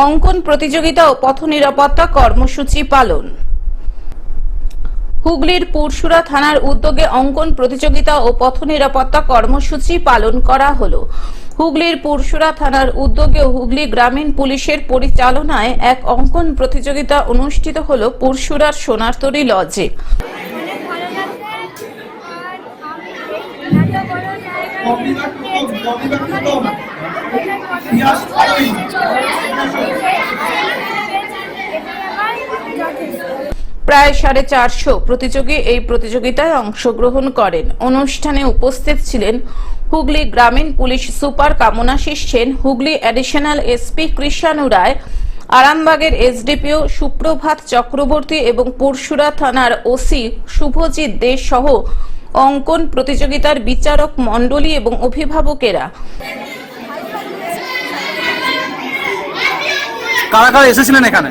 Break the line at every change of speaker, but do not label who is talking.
অঙ্কন প্রতিযোগিতা ও পথ নিরাপত্তা কর্মসূচি পালন। হুগলির পুরসুরা থানার উদ্যোগে অঙ্কন প্রতিযোগিতা ও পথ নিরাপত্তা কর্মসূচি পালন করা হলো। হুগলির পুরসুরা থানার উদ্যোগে হুগলি গ্রামীণ পুলিশের পরিচালনায় এক অঙ্কন প্রতিযোগিতা অনুষ্ঠিত হলো পুরসুরার সোনারতরী লজে। প্রায় সাড়ে চারশো প্রতিযোগী এই প্রতিযোগিতায় অংশগ্রহণ করেন। অনুষ্ঠানে উপস্থিত ছিলেন হুগলি গ্রামীণ police super Kamanashis Sen, Hooghly additional SP Krishanu Roy, আরামবাগের এসডিপিও সুপ্রভাত চক্রবর্তী এবং পরশুরা থানার ওসি শুভজিৎ দে সহ অঙ্কন প্রতিযোগিতার বিচারক মণ্ডলী এবং অভিভাবকেরা।
কারা কারা এসেছিলেন এখানে?